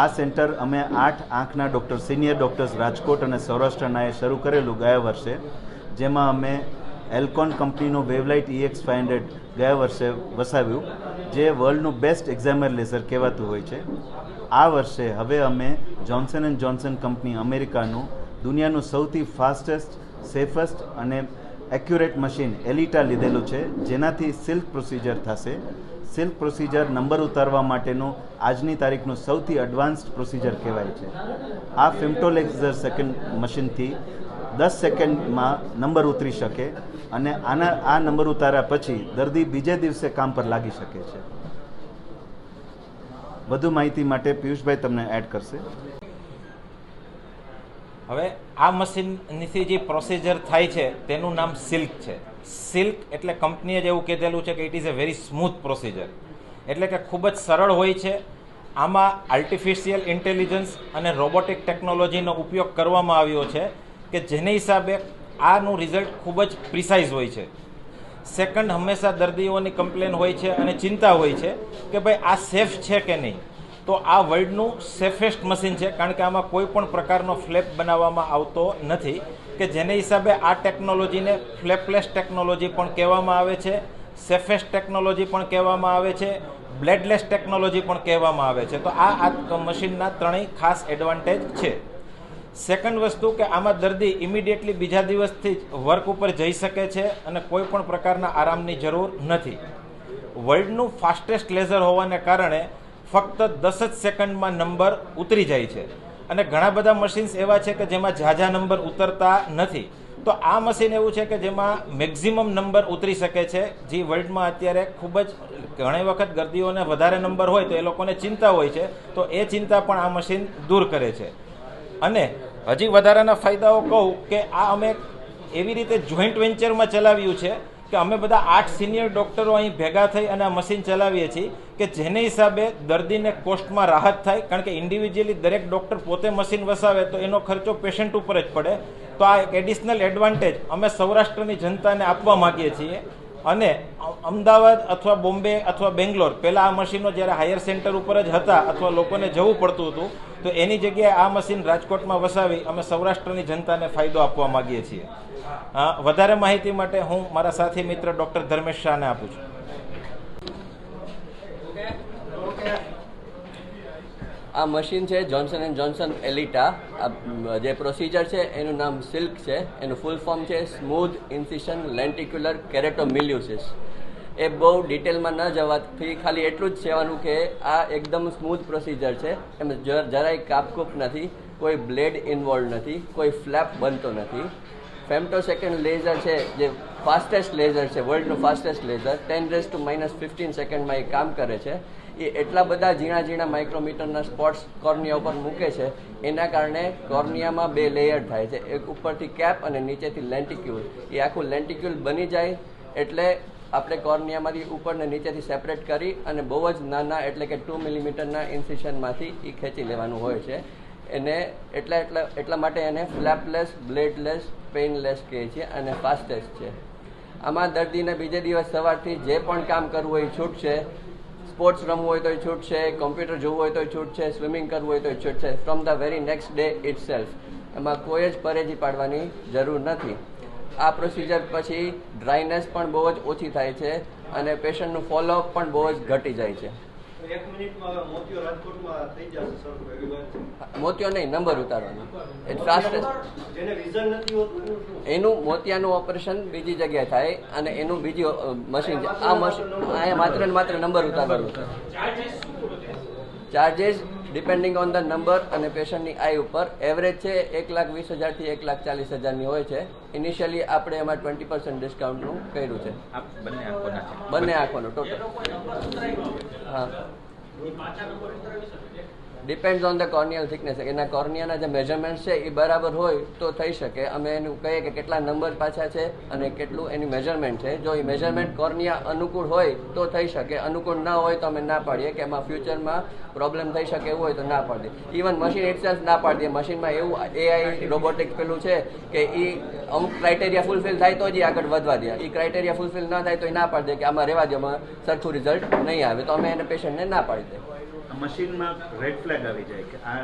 આ સેન્ટર અમે આઠ આંખના ડૉક્ટર, સિનિયર ડૉક્ટર્સ રાજકોટ અને સૌરાષ્ટ્રનાએ શરૂ કરેલું ગયા વર્ષે, જેમાં અમે એલ્કોન કંપનીનું વેવલાઇટ ઇએક્સ ફાઇવ હંડ્રેડ ગયા વર્ષે વસાવ્યું, જે વર્લ્ડનું બેસ્ટ એક્ઝામર લેસર કહેવાતું હોય છે. આ વર્ષે હવે અમે જોન્સન એન્ડ જોન્સન કંપની અમેરિકાનું દુનિયાનું સૌથી ફાસ્ટેસ્ટ સેફેસ્ટ અને એક્યુરેટ મશીન એલિટા લીધેલું છે. જેનાથી સિલ્ક પ્રોસિજર થશે. સિલ્ક પ્રોસિજર નંબર ઉતારવા માટેનું આજની તારીખનું સૌથી એડવાન્સ્ડ પ્રોસિજર કહેવાય છે. આ ફિમ્ટોલેક્ઝર સેકન્ડ મશીનથી દસ સેકન્ડમાં નંબર ઉતરી શકે અને આના, આ નંબર ઉતાર્યા પછી દર્દી બીજે દિવસે કામ પર લાગી શકે છે. વધુ માહિતી માટે પિયુષભાઈ તમને એડ કરશે. હવે આ મશીનથી જે પ્રોસિજર થાય છે, તેનું નામ સિલ્ક છે. સિલ્ક એટલે કંપનીએ જ એવું કીધેલું છે કે it is a very smooth procedure એટલે કે ખૂબ જ સરળ હોય છે. આમાં આર્ટિફિશિયલ ઇન્ટેલિજન્સ અને રોબોટિક ટેકનોલોજીનો ઉપયોગ કરવામાં આવ્યો છે કે જેને હિસાબે આનું રિઝલ્ટ ખૂબ જ પ્રિસાઇઝ હોય છે. સેકન્ડ હંમેશા દર્દીઓની કમ્પ્લેન હોય છે અને ચિંતા હોય છે કે ભાઈ આ સેફ છે કે નહીં? તો આ વર્લ્ડનું સેફેસ્ટ મશીન છે, કારણ કે આમાં કોઈ પણ પ્રકારનો ફ્લેપ બનાવવામાં આવતો નથી, કે જેને હિસાબે આ ટેકનોલોજીને ફ્લેપલેસ ટેકનોલોજી પણ કહેવામાં આવે છે સેફેસ્ટ ટેકનોલોજી પણ કહેવામાં આવે છે બ્લેડલેસ ટેકનોલોજી પણ કહેવામાં આવે છે. તો આ આ મશીનના ત્રણેય ખાસ એડવાન્ટેજ છે. સેકન્ડ વસ્તુ કે આમાં દર્દી ઇમિડિયેટલી બીજા દિવસથી જ વર્ક ઉપર જઈ શકે છે અને કોઈ પણ પ્રકારના આરામની જરૂર નથી. વર્લ્ડનું ફાસ્ટેસ્ટ લેઝર હોવાને કારણે ફક્ત દસ જ સેકન્ડમાં નંબર ઉતરી જાય છે. અને ઘણા બધા મશીન્સ એવા છે કે જેમાં ઝાઝા નંબર ઉતરતા નથી. તો આ મશીન એવું છે કે જેમાં મેક્ઝિમમ નંબર ઉતરી શકે છે. જે વર્લ્ડમાં અત્યારે ખૂબ જ ઘણી વખત દર્દીઓને વધારે નંબર હોય તો એ લોકોને ચિંતા હોય છે. તો એ ચિંતા પણ આ મશીન દૂર કરે છે. અને હજી વધારાના ફાયદાઓ કહું કે આ અમે એવી રીતે જોઈન્ટ વેન્ચરમાં ચલાવ્યું છે કે અમે બધા આઠ સિનિયર ડૉક્ટરો અહીં ભેગા થઈ અને આ મશીન ચલાવીએ છીએ કે જેને હિસાબે દર્દીને કોસ્ટમાં રાહત થાય, કારણ કે ઇન્ડિવિજ્યુઅલી દરેક ડૉક્ટર પોતે મશીન વસાવે તો એનો ખર્ચો પેશન્ટ ઉપર જ પડે. તો આ એક એડિશનલ એડવાન્ટેજ અમે સૌરાષ્ટ્રની જનતાને આપવા માગીએ છીએ. અને અમદાવાદ અથવા બોમ્બે અથવા બેંગ્લોર, પહેલાં આ મશીનો જ્યારે હાયર સેન્ટર ઉપર જ હતા અથવા લોકોને જવું પડતું હતું, તો એની જગ્યાએ આ મશીન રાજકોટમાં વસાવી અમે સૌરાષ્ટ્રની જનતાને ફાયદો આપવા માગીએ છીએ. વધારે માહિતી માટે હું મારા સાથી મિત્ર ડૉક્ટર ધર્મેશ શાહને આપું છું. આ મશીન છે જોન્સન એન્ડ જોન્સન એલિટા આ જે પ્રોસિજર છે એનું નામ સિલ્ક છે. એનું ફૂલ ફોર્મ છે સ્મૂથ ઇન્સિશન લેન્ટિક્યુલર કેરેટોમિલ્યુસિસ એ બહુ ડિટેલમાં ન જવાથી ખાલી એટલું જ કહેવાનું કે આ એકદમ સ્મૂથ પ્રોસિજર છે. એમ જરાય કાપકૂપ નથી, કોઈ બ્લેડ ઇન્વોલ્વ નથી, કોઈ ફ્લેપ બનતો નથી. ફેમ્ટો સેકન્ડ લેઝર છે, જે ફાસ્ટેસ્ટ લેઝર છે વર્લ્ડનું fastest laser ten raise to minus fifteen સેકન્ડમાં એ કામ કરે છે. એ એટલા બધા ઝીણા ઝીણા માઇક્રોમીટરના સ્પોટ્સ કોર્નિયા ઉપર મૂકે છે, એના કારણે કોર્નિયામાં બે લેયર થાય છે. એક ઉપરથી કેપ અને નીચેથી લેન્ટિક્યુલ એ આખું લેન્ટિક્યુલ બની જાય, એટલે આપણે કોર્નિયામાંથી ઉપરને નીચેથી સેપરેટ કરી અને બહુ જ નાના એટલે કે ટુ મિલીમીટરના ઇન્સિશનમાંથી એ ખેંચી લેવાનું હોય છે. એને એટલા એટલા એટલા માટે એને ફ્લેપલેસ બ્લેડલેસ પેઇનલેસ કહે છે અને ફાસ્ટેસ્ટ છે. આમાં દર્દીને બીજે દિવસ સવારથી જે પણ કામ કરવું હોય એ છૂટ છે સ્પોર્ટ્સ રમવું હોય તો એ છૂટ છે કોમ્પ્યુટર જોવું હોય તો એ છૂટ છે સ્વિમિંગ કરવું હોય તો એ છૂટ છે from the very next day itself એમાં કોઈ જ પરેજી પાડવાની જરૂર નથી. આ પ્રોસિજર પછી ડ્રાયનેસ પણ બહુ જ ઓછી થાય છે અને પેશન્ટનું ફોલોઅપ પણ બહુ જ ઘટી જાય છે. એક મોતિયો રાજકોટમાં થઈ જશે સરખું એવી વાત છે? મોતિયો નહીં નંબર ઉતારવાનો. એ ફાસ્ટેસ્ટ જેને વિઝન નથી હોતું એનું મોતિયાનું ઓપરેશન બીજી જગ્યાએ થાય અને એનું બીજું મશીન છે. આ મશીન માત્ર ને માત્ર નંબર ઉતારવાનું. છે? Charges depending on the number અને પેશન્ટની આઈ ઉપર. એવરેજ છે એક લાખ વીસ હજારથી એક લાખ ચાલીસ હજારની હોય છે. ઇનિશિયલી આપણે એમાં ટ્વેન્ટી પર્સન્ટ ડિસ્કાઉન્ટનું કર્યું છે. બંને આંખોના છે. બંને આંખોનું ટોટલ હા. Depends on the corneal thickness એના કોર્નિયાના જે મેજરમેન્ટ છે, એ બરાબર હોય તો થઈ શકે. અમે એનું કહીએ કે કેટલા નંબર પાછા છે અને કેટલું એની મેઝરમેન્ટ છે. જો એ મેઝરમેન્ટ કોર્નિયા અનુકૂળ હોય તો થઈ શકે. અનુકૂળ ના હોય તો અમે ના પાડીએ કે એમાં ફ્યુચરમાં પ્રોબ્લેમ થઈ શકે એવું હોય તો ના પાડીએ. ઇવન મશીન ઇટસેલ્ફ ના પાડીએ. મશીનમાં એવું એઆઈ રોબોટિક પેલું છે કે એ અમુક ક્રાઇટેરિયા ફૂલફિલ થાય તો જ આગળ વધવા દે. એ ક્રાઇટેરિયા ફૂલફિલ ના થાય તો એ ના પાડી દે કે આમાં રહેવા દે સરખું રિઝલ્ટ નહીં આવે. તો અમે એને પેશન્ટને ના પાડી દઈએ મશીનમાં રેડ ફ્લેગ આવી જાય કે આ